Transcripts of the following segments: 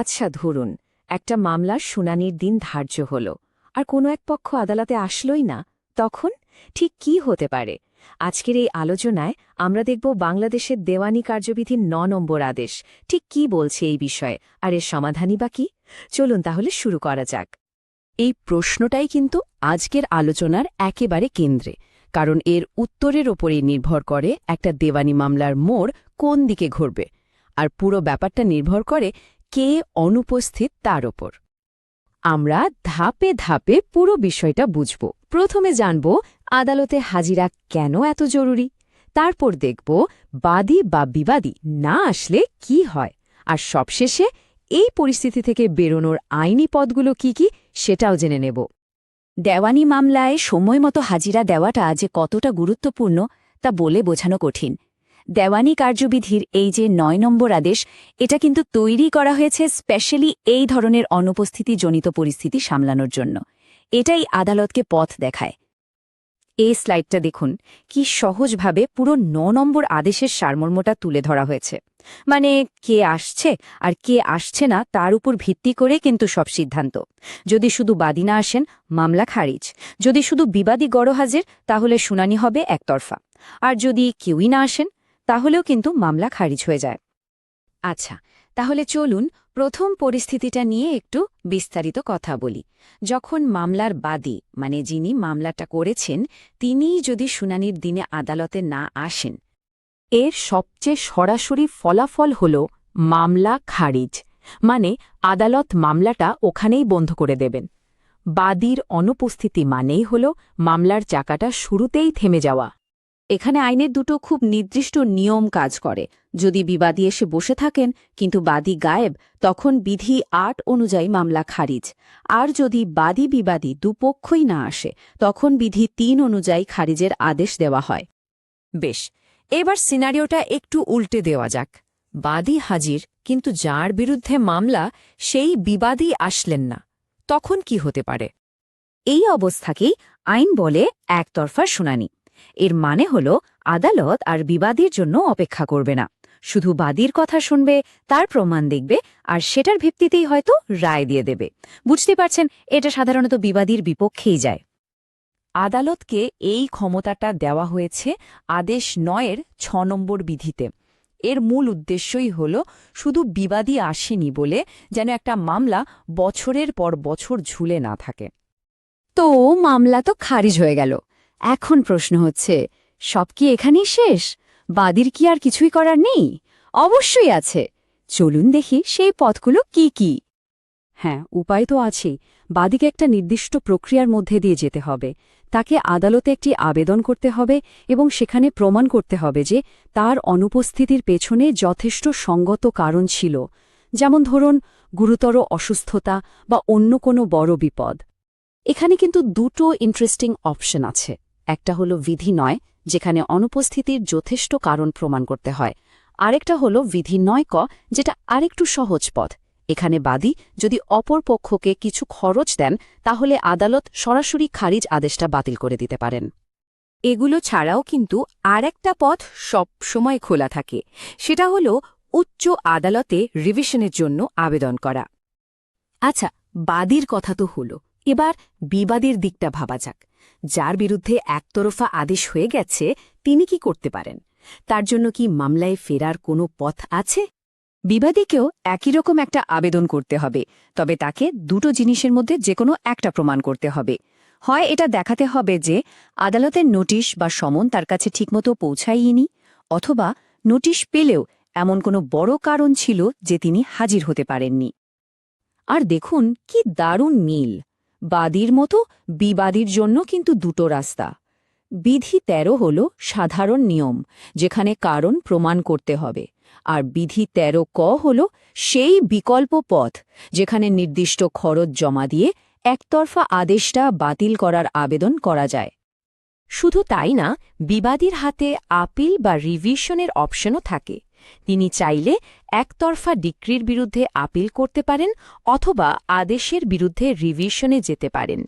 আচ্ছা ধরুন, একটা মামলার শুনানির দিন ধার্য হল, আর কোনো এক পক্ষ আদালতে আসলই না, তখন ঠিক কি হতে পারে? আজকের এই আলোচনায় আমরা দেখব বাংলাদেশের দেওয়ানি কার্যবিধির ন নম্বর আদেশ। ঠিক কি বলছে এই বিষয়ে, আর এর সমাধানই বা কি? চলুন তাহলে শুরু করা যাক। এই প্রশ্নটাই কিন্তু আজকের আলোচনার একেবারে কেন্দ্রে, কারণ এর উত্তরের ওপরেই নির্ভর করে একটা দেওয়ানি মামলার মোড় কোন দিকে ঘুরবে, আর পুরো ব্যাপারটা নির্ভর করে কে অনুপস্থিত তার ওপর। আমরা ধাপে ধাপে পুরো বিষয়টা বুঝব। প্রথমে জানব আদালতে হাজিরা কেন এত জরুরি। তারপর দেখব বাদী বা বিবাদী না আসলে কি হয়। আর সবশেষে এই পরিস্থিতি থেকে বেরোনোর আইনি পদগুলো কি কি সেটাও জেনে নেব। দেওয়ানি মামলায় সময়মতো হাজিরা দেওয়াটা যে কতটা গুরুত্বপূর্ণ তা বলে বোঝানো কঠিন। দেওয়ানি কার্যবিধির এই যে নয় নম্বর আদেশ, এটা কিন্তু তৈরি করা হয়েছে স্পেশালি এই ধরনের অনুপস্থিতিজনিত পরিস্থিতি সামলানোর জন্য। এটাই আদালতকে পথ দেখায়। এই স্লাইডটা দেখুন, কি সহজভাবে পুরো ন নম্বর আদেশের সারমর্মটা তুলে ধরা হয়েছে। মানে কে আসছে আর কে আসছে না তার উপর ভিত্তি করে কিন্তু সব সিদ্ধান্ত। যদি শুধু বাদী না আসেন, মামলা খারিজ। যদি শুধু বিবাদী গড় হাজির তাহলে শুনানি হবে একতরফা। আর যদি কেউই না আসেন তাহলেও কিন্তু মামলা খারিজ হয়ে যায়। আচ্ছা তাহলে চলুন প্রথম পরিস্থিতিটা নিয়ে একটু বিস্তারিত কথা বলি। যখন মামলার বাদী মানে যিনি মামলাটা করেছেন, তিনিই যদি শুনানির দিনে আদালতে না আসেন, এর সবচেয়ে সরাসরি ফলাফল হল মামলা খারিজ মানে আদালত মামলাটা ওখানেই বন্ধ করে দেবেন। বাদীর অনুপস্থিতি মানেই হল মামলার চাকাটা শুরুতেই থেমে যাওয়া। এখানে আইনের দুটো খুব নির্দিষ্ট নিয়ম কাজ করে। যদি বিবাদী এসে বসে থাকেন, কিন্তু বাদী গায়েব, তখন বিধি আট অনুযায়ী মামলা খারিজ। আর যদি বাদী বিবাদী দুপক্ষই না আসে, তখন বিধি তিন অনুযায়ী খারিজের আদেশ দেওয়া হয়। বেশ, এবার সিনারিওটা একটু উল্টে দেওয়া যাক। বাদী হাজির, কিন্তু যার বিরুদ্ধে মামলা, সেই বিবাদী আসলেন না। তখন কি হতে পারে? এই অবস্থাকেই আইন বলে একতরফা শুনানি। এর মানে হল, আদালত আর বিবাদীর জন্য অপেক্ষা করবে না। শুধু বাদীর কথা শুনবে, তার প্রমাণ দেখবে, আর সেটার ভিত্তিতেই হয়তো রায় দিয়ে দেবে। বুঝতে পারছেন? এটা সাধারণত বিবাদীর বিপক্ষেই যায়। আদালতকে এই ক্ষমতাটা দেওয়া হয়েছে আদেশ নয়ের ছ নম্বর বিধিতে। এর মূল উদ্দেশ্যই হল, শুধু বিবাদী আসেনি বলে যেন একটা মামলা বছরের পর বছর ঝুলে না থাকে। তো মামলা তো খারিজ হয়ে গেল। এখন প্রশ্ন হচ্ছে, সব কি এখানেই শেষ? বাদীর কি আর কিছুই করার নেই? অবশ্যই আছে। চলুন দেখি সেই পথগুলো কি কি। হ্যাঁ উপায় তো আছেই। বাদীকে একটা নির্দিষ্ট প্রক্রিয়ার মধ্যে দিয়ে যেতে হবে। তাকে আদালতে একটি আবেদন করতে হবে এবং সেখানে প্রমাণ করতে হবে যে তার অনুপস্থিতির পেছনে যথেষ্ট সঙ্গত কারণ ছিল। যেমন ধরুন, গুরুতর অসুস্থতা বা অন্য কোনো বড় বিপদ। এখানে কিন্তু দুটো ইন্টারেস্টিং অপশন আছে। একটা হলো বিধি নয়, যেখানে অনুপস্থিতির যথেষ্ট কারণ প্রমাণ করতে হয়। আরেকটা হলো বিধি নয় ক, যেটা আরেকটু সহজ পথ। এখানে বাদী যদি অপর পক্ষকে কিছু খরচ দেন, তাহলে আদালত সরাসরি খারিজ আদেশটা বাতিল করে দিতে পারেন। এগুলো ছাড়াও কিন্তু আর একটা পথ সব সময় খোলা থাকে, সেটা হল উচ্চ আদালতে রিভিশনের জন্য আবেদন করা। আচ্ছা বাদীর কথা তো হলো। এবার বিবাদীর দিকটা ভাবা যাক। যার বিরুদ্ধে একতরফা আদেশ হয়ে গেছে, তিনি কি করতে পারেন? তার জন্য কি মামলায় ফেরার কোনো পথ আছে? বিবাদীকেও একই রকম একটা আবেদন করতে হবে, তবে তাকে দুটো জিনিসের মধ্যে যে কোনো একটা প্রমাণ করতে হবে। হয় এটা দেখাতে হবে যে, আদালতের নোটিশ বা সমন তার কাছে ঠিকমতো পৌঁছায়নি, অথবা নোটিশ পেলেও এমন কোনো বড় কারণ ছিল যে তিনি হাজির হতে পারেননি। আর দেখুন কি দারুণ মিল! বাদীর মতো বিবাদীর জন্য কিন্তু দুটো রাস্তা। বিধি ১৩ হল সাধারণ নিয়ম, যেখানে কারণ প্রমাণ করতে হবে। আর বিধি ১৩ ক হল সেই বিকল্প পথ, যেখানে নির্দিষ্ট খরচ জমা দিয়ে একতরফা আদেশটা বাতিল করার আবেদন করা যায়। শুধু তাই না, বিবাদীর হাতে আপিল বা রিভিশনের অপশনও থাকে। তিনি চাইলে একতরফা ডিক্রির বিরুদ্ধে আপিল করতে পারেন অথবা আদেশের বিরুদ্ধে রিভিশনে যেতে পারেন।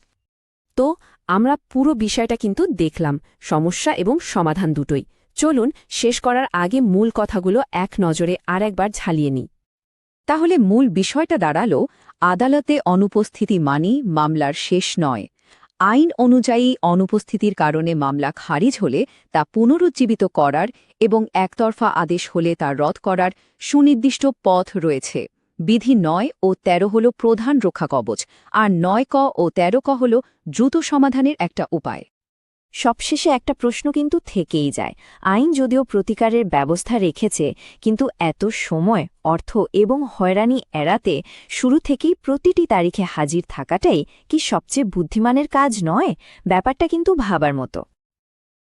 তো, আমরা পুরো বিষয়টা কিন্তু দেখলাম, সমস্যা এবং সমাধান দুটোই। চলুন শেষ করার আগে মূল কথাগুলো এক নজরে আর একবার ঝালিয়ে নিই। তাহলে মূল বিষয়টা দাঁড়াল, আদালতে অনুপস্থিতি মানি মামলার শেষ নয়। আইন অনুযায়ী অনুপস্থিতির কারণে মামলা খারিজ হলে তা পুনরুজ্জীবিত করার এবং একতরফা আদেশ হলে তা রদ করার সুনির্দিষ্ট পথ রয়েছে। বিধি নয় ও ১৩ হল প্রধান রক্ষা কবচ আর নয় ক ও ১৩ ক হল দ্রুত সমাধানের একটা উপায়। সবশেষে একটা প্রশ্ন কিন্তু থেকেই যায়। আইন যদিও প্রতিকারের ব্যবস্থা রেখেছে, কিন্তু এত সময়, অর্থ এবং হয়রানি এড়াতে শুরু থেকেই প্রতিটি তারিখে হাজির থাকাটাই কি সবচেয়ে বুদ্ধিমানের কাজ নয়? ব্যাপারটা কিন্তু ভাবার মতো।